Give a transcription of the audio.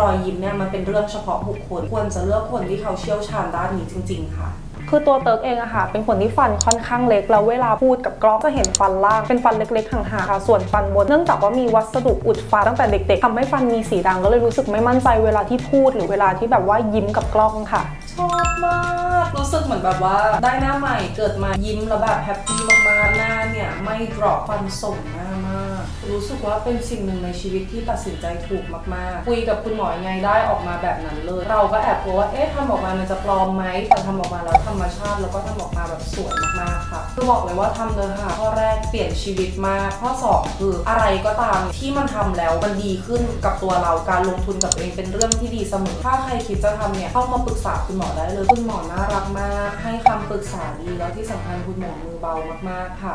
รอยยิ้มเนี่ยมันเป็นเรื่องเฉพาะบุคคลควรจะเลือกคนที่เขาเชี่ยวชาญด้านนี้จริง ๆ ค่ะคือตัวเติร์กเองอะค่ะ เป็นคนที่ฟันค่อนข้างเล็ก แล้วเวลาพูดกับกล้องจะเห็นฟันล่าง เป็นฟันเล็กๆห่างๆค่ะ ส่วนฟันบน เนื่องจากว่ามีวัสดุอุดฟันตั้งแต่เด็กๆทำให้ฟันมีสีดำก็เลยรู้สึกไม่มั่นใจเวลาที่พูดหรือเวลาที่แบบว่ายิ้มกับกล้องค่ะ ชอบมาก รู้สึก เหมือนแบบว่าได้หน้าใหม่เกิดมายิ้มแล้วแบบแฮปปี้มากๆหน้าเนี่ยไม่ดรอปฟันส่งหน้ามาก รู้สึกว่าเป็นสิ่งหนึ่งในชีวิตที่ตัดสินใจถูกมากๆ คุยกับคุณหมอยังไงได้ออกมาแบบนั้นเลย เราก็แอบกลัวว่าเอ๊ะทำออกมามันจะปลอมไหมแต่ทำออกมาแล้วธรรมชาติแล้วก็ทำออกมาแบบสวยมากๆค่ะคือบอกเลยว่าทำเลยค่ะข้อแรกเปลี่ยนชีวิตมากข้อสองคืออะไรก็ตามที่มันทำแล้วมันดีขึ้นกับตัวเราการลงทุนกับตัวเองเป็นเรื่องที่ดีเสมอถ้าใครคิดจะทำเนี่ยเข้ามาปรึกษาคุณหมอได้เลยคุณหมอน่ารักมากำปรึกษาดีแล้วที่สำคัญคุณหมอมือเบามากๆค่ะ